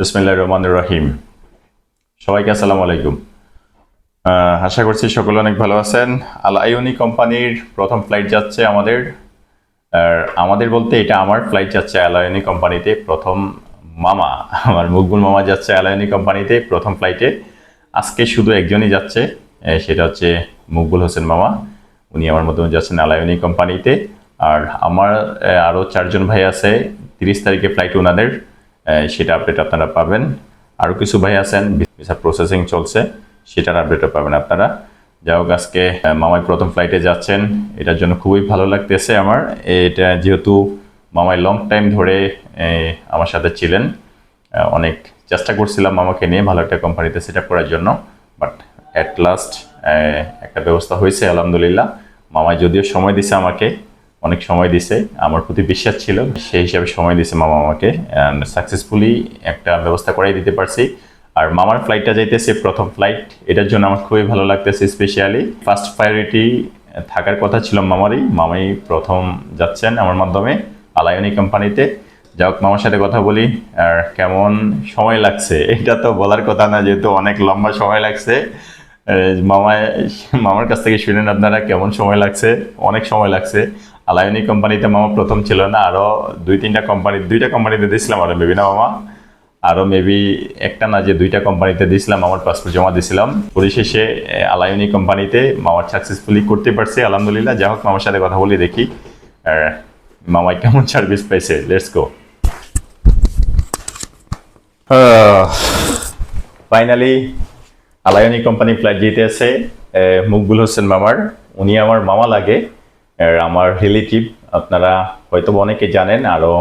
বিসমিল্লাহ রহমান রহিম। সবাইকে আসসালামু আলাইকুম। আশা করছি সকলে অনেক ভালো আছেন। আল আইওনি কোম্পানির প্রথম ফ্লাইট যাচ্ছে আমাদের। আর আমাদের বলতে এটা আমার ফ্লাইট যাচ্ছে আলায়নি কোম্পানিতে প্রথম মামা, আমার মকবুল মামা যাচ্ছে আলায়নি কোম্পানিতে প্রথম ফ্লাইটে। আজকে শুধু একজনই যাচ্ছে সেটা হচ্ছে মকবুল হোসেন মামা। উনি আমার মতো যাচ্ছেন আলায়নি কোম্পানিতে। আর আমার আরও চারজন ভাই আছে, তিরিশ তারিখে ফ্লাইট ওনাদের। সেটা আপডেট আপনারা পাবেন। আরও কিছু ভাই আছেন ভিসা প্রসেসিং চলছে, সেটার আপডেটও পাবেন আপনারা। যাই হোক, আজকে মামাই প্রথম ফ্লাইটে যাচ্ছেন, এটার জন্য খুবই ভালো লাগতেছে আমার। এটা যেহেতু মামাই লং টাইম ধরে আমার সাথে ছিলেন অনেক চেষ্টা করছিলাম মামাকে নিয়ে ভালো একটা কোম্পানিতে সেট করার জন্য বাট অ্যাট লাস্ট একটা ব্যবস্থা হয়েছে, আলহামদুলিল্লাহ। মামাই যদিও সময় দিছে আমাকে অনেক সময় দিছে, আমার প্রতি বিশ্বাস ছিল। সেই হিসাবে সময় দিছে মামা আমাকে অ্যান্ড সাকসেসফুলি একটা ব্যবস্থা করাই দিতে পারছি। আর মামার ফ্লাইটটা যাইতেছে, প্রথম ফ্লাইট এটার জন্য আমার খুবই ভালো লাগতেছে স্পেশালি ফার্স্ট প্রায়োরিটি থাকার কথা ছিল মামারই, মামাই প্রথম যাচ্ছেন আমার মাধ্যমে আলায়নি কোম্পানিতে যাই হোক, মামার সাথে কথা বলি, আর কেমন সময় লাগছে, এটা তো বলার কথা না, যেহেতু অনেক লম্বা সময় লাগছে। মামায়, মামার কাছ থেকে শুনেন আপনারা, কেমন সময় লাগছে, অনেক সময় লাগছে। আলায়নি কোম্পানিতে মামা প্রথম ছিল না আরও দুই তিনটা কোম্পানি দুইটা কোম্পানিতে দিয়েছিলাম আরও মেবি না মামা? আরও মেবি একটা না যে দুইটা কোম্পানিতে দিয়েছিলাম আমার পাসপোর্ট জমা দিয়েছিলাম পরিশেষে আলায়নি কোম্পানিতে মামার সাকসেসফুলি করতে পারছি, আলহামদুলিল্লাহ। যাই হোক, মামার সাথে কথা বলি, দেখি মামাই কেমন সার্ভিস পাইছে লেটস গো ফাইনালি আলায়নি কোম্পানি ফ্লাইট জিতে আছে মকবুল হোসেন মামার। উনি আমার মামা লাগে। আমার রিলেটিভ আপনারা হয়তো অনেকে জানেন আরও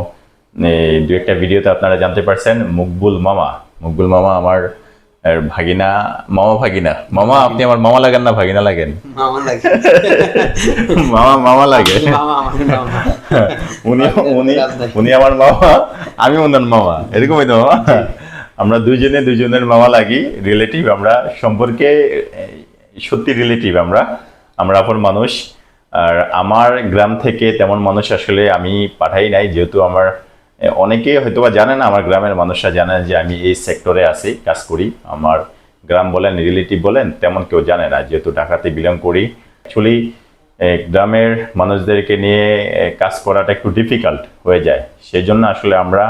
দু একটা ভিডিওতে আপনারা জানতে পারছেন মকবুল মামা। মকবুল মামা আমার ভাগিনা মামা ভাগিনা। মামা আপনি আমার মামা লাগেন না ভাগিনা লাগেন? মামা মামা লাগে। উনি উনি উনি আমার মামা আমি ওনার মামা। এরকমই তো মামা? আমরা দুইজনে দুজনের মামা লাগি রিলেটিভ আমরা সম্পর্কে সত্যি রিলেটিভ আমরা। আমরা আপন মানুষ। আর আমার গ্রাম থেকে তেমন মানুষ আসলে আমি পাঠাই নাই, যেহেতু আমার অনেকে হয়তো বা জানে না, আমার গ্রামের মানুষরা জানে যে আমি এই সেক্টরে আছি, কাজ করি। আমার গ্রাম বলেন, রিলেটিভ বলেন, তেমন কেউ জানে না, যেহেতু ঢাকাতে বিলং করি। অ্যাকচুয়ালি গ্রামের মানুষদেরকে নিয়ে কাজ করাটা একটু ডিফিকাল্ট হয়ে যায়। সেই জন্য আসলে আমরা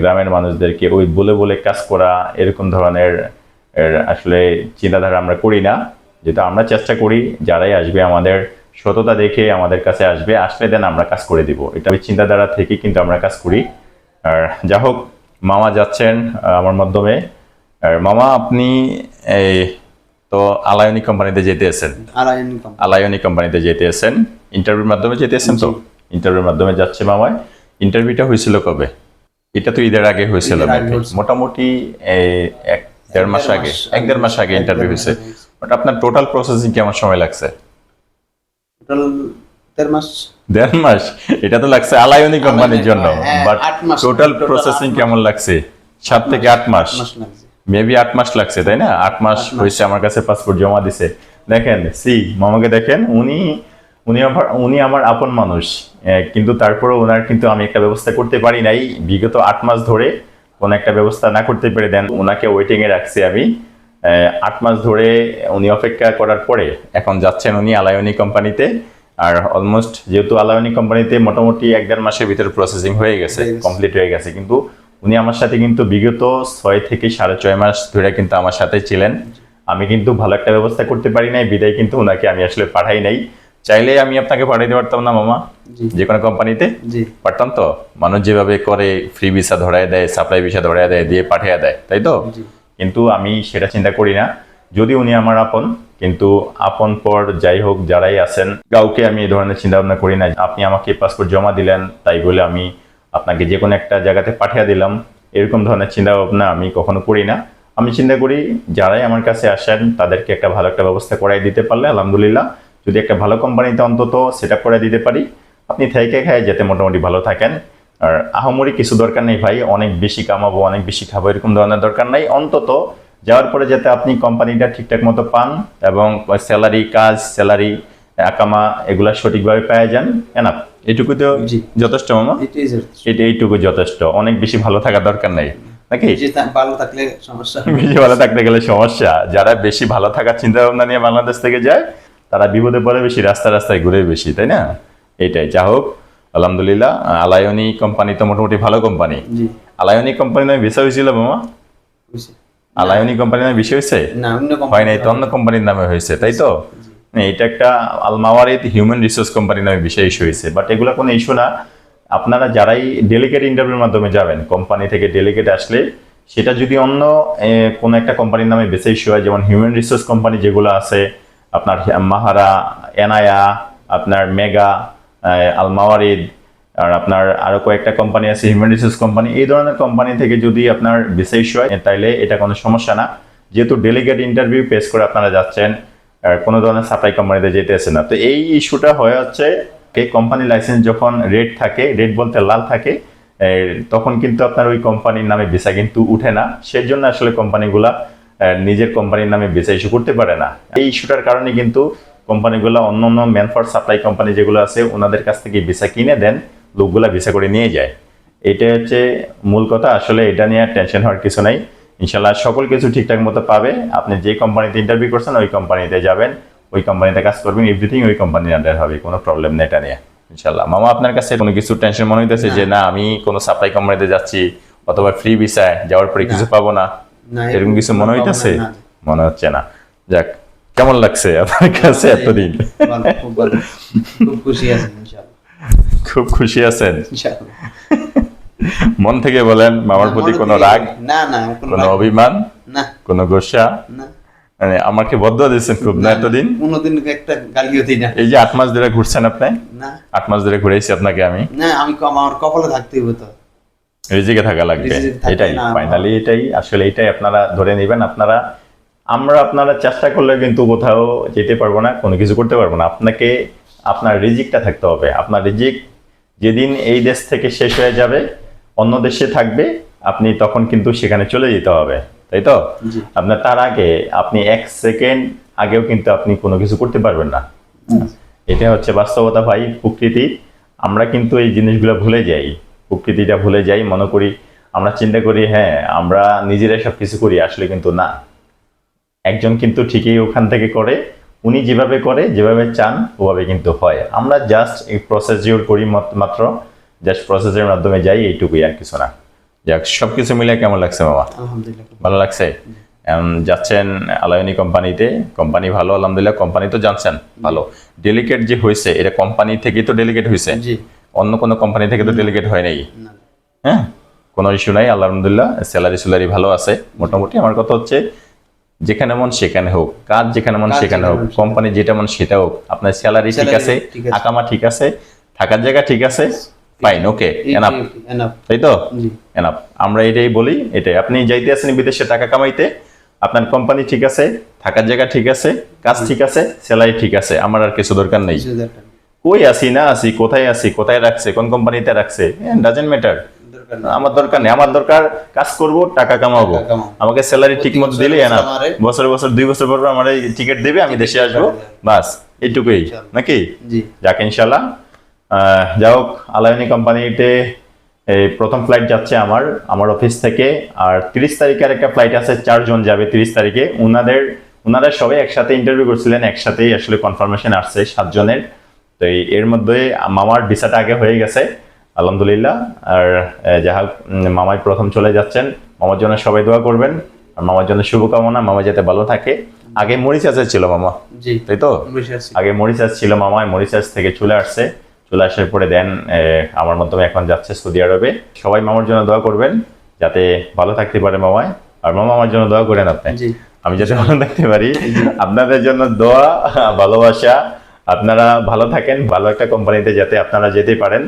গ্রামের মানুষদেরকে ওই বলে বলে কাজ করা, এরকম ধরনের আসলে চিন্তাধারা আমরা করি না। যেটা আমরা চেষ্টা করি, যারাই আসবে আমাদের সততা দেখে আমাদের কাছে আসবে আসলে দেন আমরা কাজ করে দিব। এটা ওই চিন্তাধারা থেকে কিন্তু আমরা কাজ করি। আর যা হোক মামা যাচ্ছেন আমার মাধ্যমে। আর মামা আপনি এই তো আলায়নি কোম্পানিতে যেতে আলাইন আলায়নি কোম্পানিতে যেতে এসেছেন। ইন্টারভিউর মাধ্যমে যেতে এসেছেন তো? ইন্টারভিউর মাধ্যমে যাচ্ছে মামায়। ইন্টারভিউটা হয়েছিল কবে? এটা তো ঈদের আগে হয়েছিল। মোটামুটি এক দেড় মাস আগে এক দেড় মাস আগে ইন্টারভিউ হয়েছে। বাট আপনার টোটাল প্রসেসিং কেমন সময় লাগছে? টোটাল দেড় মাস। দেড় মাস? এটা তো লাগছে আলায়নি কোম্পানির জন্য বাট টোটাল প্রসেসিং কেমন লাগছে? সাত থেকে আট মাস? মেবি আট মাস লাগছে তাই না? আট মাস হয়েছে আমার কাছে পাসপোর্ট জমা দিছে। দেখেন সি মামাকে দেখেন উনি উনি আমার উনি আমার আপন মানুষ। কিন্তু তারপরে ওনার কিন্তু আমি একটা ব্যবস্থা করতে পারি নাই। বিগত আট মাস ধরে কোন একটা ব্যবস্থা না করতে পেরে দেন ওনাকে ওয়েটিং এ রাখছি আমি। আট মাস ধরে উনি অপেক্ষা করার পরে এখন যাচ্ছেন উনি আলায়নি কোম্পানিতে। আর অলমোস্ট যেহেতু আলায়নি কোম্পানিতে মোটামুটি এক দেড় মাসের ভিতরে প্রসেসিং হয়ে গেছে কমপ্লিট হয়ে গেছে। কিন্তু উনি আমার সাথে কিন্তু বিগত ছয় থেকে সাড়ে ছয় মাস ধরে কিন্তু আমার সাথে ছিলেন। আমি কিন্তু ভালো একটা ব্যবস্থা করতে পারি নাই বিদায় কিন্তু ওনাকে আমি আসলে পাঠাই নাই। চাইলে আমি আপনাকে পাঠাইতে পারতাম না মামা? যে কোনো কোম্পানিতে? পারতাম তো। মানুষ যেভাবে করে ফ্রি ভিসা ধরায় দেয় সাপ্লাই ভিসা ধরায় দেয় দিয়ে পাঠিয়ে দেয় তাই তো? জি। কিন্তু আমি সেটা চিন্তা করি না। যদি উনি আমার আপন, কিন্তু আপন পর যাই হোক যারাই আছেন, কাউকে আমি এই ধরনের চিন্তা ভাবনা করি না। আপনি আমাকে পাসপোর্ট জমা দিলেন, তাই বলে আমি আপনাকে যে কোনো একটা জায়গাতে পাঠিয়ে দিলাম। এরকম ধরনের চিন্তা ভাবনা আমি কখনো করি না। আমি চিন্তা করি, যারাই আমার কাছে আসেন, তাদেরকে একটা ভালো একটা ব্যবস্থা করাই দিতে পারলে, আলহামদুলিল্লাহ। যদি একটা ভালো কোম্পানিতে অন্তত সেট আপ করে দিতে পারি, আপনি থেকে খায় যাতে মোটামুটি ভালো থাকেন। আর আহামরি কিছু দরকার নেই ভাই অনেক বেশি কামাবো অনেক বেশি খাব এরকম ধরনের দরকার নাই। অন্তত যাওয়ার পরে যাতে আপনি কোম্পানিটা ঠিকঠাক মতো পান এবং স্যালারি কাজ স্যালারি আকামা এগুলা সঠিকভাবে পেয়ে যান। এনাফ। এটুকু তো যথেষ্ট মামা? এটা এইটুকু যথেষ্ট। অনেক বেশি ভালো থাকার দরকার নাই। নাকি? ভালো থাকলে সমস্যা। বেশি ভালো থাকতে গেলে সমস্যা। যারা বেশি ভালো থাকার চিন্তা ভাবনা নিয়ে বাংলাদেশ থেকে যায় তারা বিপদে পড়ে বেশি রাস্তা রাস্তায় ঘুরে বেশি তাই না? এটাই। যা হোক আলহামদুলিল্লাহ আলায়নি কোম্পানি তো মোটামুটি ভালো কোম্পানি আলায়নি কোম্পানি নামে বিষয় হয়েছিল মামা। আলায়নি কোম্পানি নামে বিষয় হয়েছে? না অন্য হয় নাই তো অন্য কোম্পানির নামে হয়েছে তাই তো? এটা একটা আলমাওয়ারিদ হিউম্যান রিসোর্স কোম্পানি নামে বিষয় ইস্যু হয়েছে। বাট এগুলো কোনো ইস্যু না। আপনারা যারাই ডেলিগেট ইন্টারভিউর মাধ্যমে যাবেন কোম্পানি থেকে ডেলিগেট আসলে সেটা যদি অন্য কোনো একটা কোম্পানির নামে বেশি ইস্যু হয় যেমন হিউম্যান রিসোর্স কোম্পানি যেগুলো আছে আপনার মাহারা এনায়া আপনার মেগা আলমাওয়ারিদ, আর আপনার আরও কয়েকটা কোম্পানি আছে হিউম্যান রিসোর্স কোম্পানি এই ধরনের কোম্পানি থেকে যদি আপনার ইস্যু হয়, তাইলে এটা কোনো সমস্যা না। যেহেতু ডেলিগেট ইন্টারভিউ পেস করে আপনারা যাচ্ছেন কোনো ধরনের সাপ্লাই কোম্পানিতে যেতেছে না। তো এই ইস্যুটা হয়ে হচ্ছে এই কোম্পানি লাইসেন্স যখন রেড থাকে রেড বলতে লাল থাকে তখন কিন্তু আপনার ওই কোম্পানির নামে ভিসা কিন্তু উঠে না। সেজন্য আসলে কোম্পানিগুলা নিজের কোম্পানির নামে ভিসা ইস্যু করতে পারে না। এই ইস্যুটার কারণে কিন্তু কোম্পানিগুলো অন্য অন্য ম্যানফার সাপ্লাই কোম্পানি যেগুলো আছে ওনাদের কাছ থেকে ভিসা কিনে দেন লোকগুলা ভিসা করে নিয়ে যায়। এটা হচ্ছে মূল কথা। আসলে এটা নিয়ে টেনশন হওয়ার কিছু নাই। ইনশাল্লাহ সকল কিছু ঠিকঠাক মতো পাবে। আপনি যে কোম্পানিতে ইন্টারভিউ করছেন ওই কোম্পানিতে যাবেন। ওই কোম্পানিতে কাজ করবেন এভরিথিং ওই কোম্পানির আন্ডার হবে কোনো প্রবলেম নেই এটা নিয়ে। ইনশাল্লাহ মামা আপনার কাছে কোনো কিছু টেনশন মনে হইতেছে যে না আমি কোনো সাপ্লাই কোম্পানিতে যাচ্ছি অথবা ফ্রি ভিসায় যাওয়ার পরে কিছু পাবো না? না, এরকম কিছু মনে হইতেছে? মনে হচ্ছে না। যাক। কেমন লাগছে আপনার কাছে এতদিন? খুব খুশি আছি ইনশাআল্লাহ। খুব খুশি আছেন? মন থেকে বলেন মামার প্রতি কোনো রাগ? না না কোনো অভিমান? না। কোনো গোসা? না। মানে আমাকে বদ্ধ দিয়েছেন খুব না এতদিন? কোনোদিন একটা গালিও দিই না। এই যে আট মাস ধরে ঘুরছেন আপনি? না। আট মাস ধরে ঘুরেছি আপনাকে আমি। না আমি আমার কপালে থাকতে হবে তো। রিজিকে থাকা লাগবে। এটাই ফাইনালি এটাই আসলে এটাই আপনারা ধরে নেবেন আপনারা আমরা আপনারা চেষ্টা করলে কিন্তু কোথাও যেতে পারব না কোনো কিছু করতে পারব না। আপনাকে আপনার রিজিকটা থাকতে হবে। আপনার রিজিক যেদিন এই দেশ থেকে শেষ হয়ে যাবে অন্য দেশে থাকবে আপনি তখন কিন্তু সেখানে চলে যেতে হবে। তাই তো? আপনার তার আগে আপনি এক সেকেন্ড আগেও কিন্তু আপনি কোনো কিছু করতে পারবেন না। এটা হচ্ছে বাস্তবতা ভাই প্রকৃতি। আমরা কিন্তু এই জিনিসগুলো ভুলে যাই। প্রকৃতিটা ভুলে যাই। মনে করি আমরা চিন্তা করি হ্যাঁ আমরা নিজেরাই সব কিছু করি আসলে কিন্তু না। একজন কিন্তু ঠিকই ওখান থেকে করে উনি যেভাবে করে যেভাবে চান ওভাবে কিন্তু হয়। আমরা জাস্ট এই প্রসেসিওর করি মাত- মাত্র জাস্ট প্রসেসের মাধ্যমে যাই এইটুকুই আর কিছু না। যাক সব কিছু মিলে কেমন লাগছে মামা? আলহামদুলিল্লাহ। ভালো লাগছে? যাচ্ছেন আলায়নি কোম্পানিতে কোম্পানি ভালো আলহামদুলিল্লাহ কোম্পানি তো জানছেন ভালো। ডেলিগেট যে হয়েছে এটা কোম্পানি থেকেই তো ডেলিগেট হয়েছে? জি। অন্য কোনো কোম্পানি থেকে তো ডেলিগেট হয় নাই? হ্যাঁ? কোনো ইস্যু নাই আলহামদুলিল্লাহ স্যালারি স্যালারি ভালো আছে মোটামুটি। আমার কথা হচ্ছে যেখানে মন সেখানে হোক কাজ যেখানে মন সেখানে হোক কোম্পানি যেটা মন সেটা হোক আপনার স্যালারি ঠিক আছে আকামা ঠিক আছে থাকার জায়গা ঠিক আছে ফাইন ওকে এনাফ এনাফ তাই তো? জি। এনাফ আমরা এটাই বলি এটাই। আপনি যাইতে আছেন বিদেশে টাকা কামাইতে আপনার কোম্পানি ঠিক আছে থাকার জায়গা ঠিক আছে কাজ ঠিক আছে স্যালারি ঠিক আছে আমার আর কিছু দরকার নেই। কই আসি না আসি কোথায় আসি কোথায় রাখছে কোন কোম্পানিতে রাখছে ডাজেন্ট ম্যাটার। আমার দরকার নেই আমার দরকার কাজ করব টাকা কামাবো। আমাকে স্যালারি ঠিক মতো দিলে না বছর বছর দুই বছর পর আমার টিকিট দেবে আমি দেশে আসব। বাস এইটুকুই। নাকি? যাক ইনশাল্লাহ। আহ, যা হোক আলায়নি কোম্পানিতে এই প্রথম ফ্লাইট যাচ্ছে আমার আমার অফিস থেকে। আর তিরিশ তারিখের একটা ফ্লাইট আছে চারজন যাবে তিরিশ তারিখে। উনাদের উনারা সবাই একসাথে ইন্টারভিউ করছিলেন একসাথেই আসলে কনফার্মেশন আসছে সাতজনের। তো এর মধ্যে মামার ভিসাটা আগে হয়ে গেছে। আলহামদুলিল্লাহ। আর আহ, যা মামাই প্রথম চলে যাচ্ছেন মামার জন্য সবাই দোয়া করবেন। আর মামার জন্য শুভকামনা মামা যাতে ভালো থাকে। আগে মরিচ আছে ছিল মামা। তাই তো? আগে মরিচাস ছিল মামায় মরিচাস থেকে চলে আসছে। চলে আসার পরে দেন আমার মাধ্যমে এখন যাচ্ছে সৌদি আরবে। সবাই মামার জন্য দোয়া করবেন যাতে ভালো থাকতে পারে মামায় আর মামা আমার জন্য দোয়া করেন আপনি। আমি যাতে ভালো থাকতে পারি। আপনাদের জন্য দোয়া ভালোবাসা। আপনারা ভালো থাকেন ভালো একটা কোম্পানিতে যাতে আপনারা যেতে পারেন।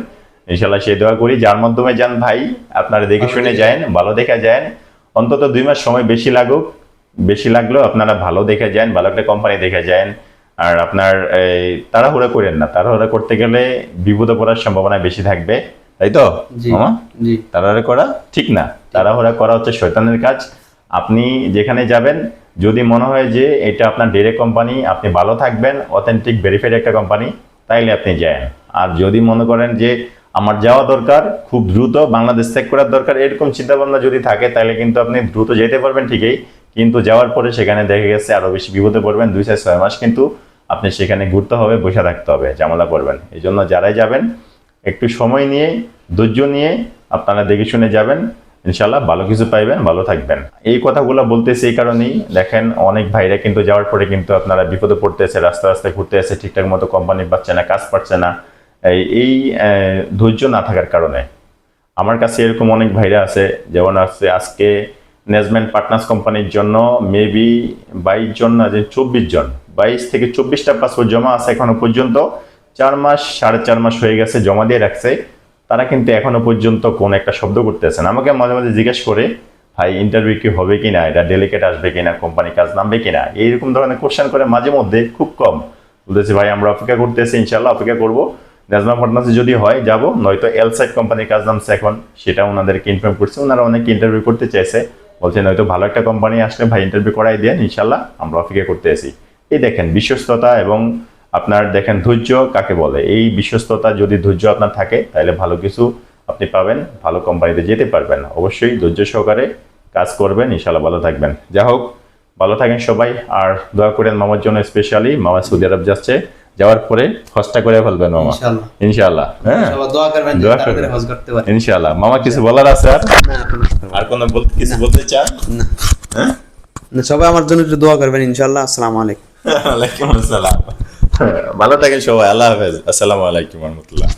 ইনশাল্লাহ সেই দোয়া করি যার মাধ্যমে যান ভাই আপনারা দেখে শুনে যান ভালো দেখে যান। অন্তত দুই মাস সময় বেশি লাগুক বেশি লাগলেও আপনারা ভালো দেখে যান ভালো একটা কোম্পানি দেখে যান। আর আপনার এই তাড়াহুড়া করেন না তাড়াহুড়া করতে গেলে বিপদে পড়ার সম্ভাবনা বেশি থাকবে তাই তো? মামা? তাড়াহুড়া করা ঠিক না তাড়াহুড়া করা হচ্ছে শয়তানের কাজ। আপনি যেখানে যাবেন যদি মনে হয় যে এটা আপনার ডিরেক্ট কোম্পানি আপনি ভালো থাকবেন অথেন্টিক ভেরিফাইড একটা কোম্পানি তাইলে আপনি যান। আর যদি মনে করেন যে আমার যাওয়া দরকার, খুব দ্রুত বাংলাদেশ ত্যাগ করার দরকার, এরকম চিন্তা ভাবনা যদি থাকে, তাহলে কিন্তু আপনি দ্রুত যেতে পারবেন ঠিকই, কিন্তু যাওয়ার পরে সেখানে দেখা গেছে আরও বেশি বিপদে পড়বেন, দুই চার ছয় মাস কিন্তু আপনি সেখানে ঘুরতে হবে, বসে থাকতে হবে, ঝামেলা করবেন। এই জন্য যারাই যাবেন, একটু সময় নিয়ে, ধৈর্য নিয়ে আপনারা দেখে শুনে যাবেন ইনশাল্লাহ ভালো কিছু পাইবেন, ভালো থাকবেন। এই কথাগুলো বলতেছি এই কারণেই, দেখেন অনেক ভাইরা কিন্তু যাওয়ার পরে কিন্তু আপনারা বিপদে পড়তেছে রাস্তা রাস্তায় ঘুরতে আছে ঠিকঠাক মতো কোম্পানি পাচ্ছে না, কাজ পাচ্ছে না এই ধৈর্য না থাকার কারণে। আমার কাছে এরকম অনেক ভাইরা আছে যেমন আছে আজকে নেজমেন্ট পার্টনার্স কোম্পানির জন্য মেবি বাইশ জন না, যে চব্বিশ জন, বাইশ থেকে চব্বিশটা পাসপোর্ট জমা আছে এখনও পর্যন্ত। চার মাস, সাড়ে চার মাস হয়ে গেছে, জমা দিয়ে রাখছে। তারা কিন্তু এখনও পর্যন্ত কোন একটা শব্দ করতেছে না। আমাকে মাঝে মাঝে জিজ্ঞেস করে, ভাই ইন্টারভিউ কি হবে কিনা এটা ডেলিকেট আসবে কিনা কোম্পানি কাজ নামবে কিনা এইরকম ধরনের কোশ্চেন করে মাঝে মধ্যে, খুব কম। বলতেছি, ভাই, আমরা অপেক্ষা করতেছি ইনশাল্লাহ অপেক্ষা করব। নাজমা পার্টনার্সে যদি হয়, যাব। নয়তো এল সাইড কোম্পানির কাজ নামছে এখন। সেটা ওনাদেরকে ইনফর্ম করছে। ওনারা অনেক ইন্টারভিউ করতে চাইছে। বলছে নয়তো ভালো একটা কোম্পানি আসলে ভাই ইন্টারভিউ করাই দেন, ইনশাল্লাহ আমরা অপেক্ষা করতে আসি এই দেখেন, বিশ্বস্ততা এবং আপনার দেখেন ধৈর্য কাকে বলে? এই বিশ্বস্ততা যদি ধৈর্য আপনার থাকে, তাহলে ভালো কিছু আপনি পাবেন। ভালো কোম্পানিতে যেতে পারবেন। অবশ্যই ধৈর্য সহকারে কাজ করবেন। ইনশাল্লাহ ভালো থাকবেন। যা হোক, ভালো থাকেন সবাই। আর দয়া করেন মামার জন্য স্পেশালি মামা সৌদি আরব যাচ্ছে। যাওয়ার পরে হজটা করে ফেলবেন মামা। ইনশাআল্লাহ। হ্যাঁ? দোয়া করবেন। হজ করতে ইনশাআল্লাহ। মামা কিছু বলার আছে আর? আর কোনো বলতে কিছু বলতে চান? হ্যাঁ? সবাই আমার জন্য একটু দোয়া করবেন ইনশাআল্লাহ। আসসালামু আলাইকুম। ওয়ালাইকুম আসসালাম। ভালো থাকেন সবাই আল্লাহ হাফেজ। আসসালামু আলাইকুম রহমতুল্লাহ।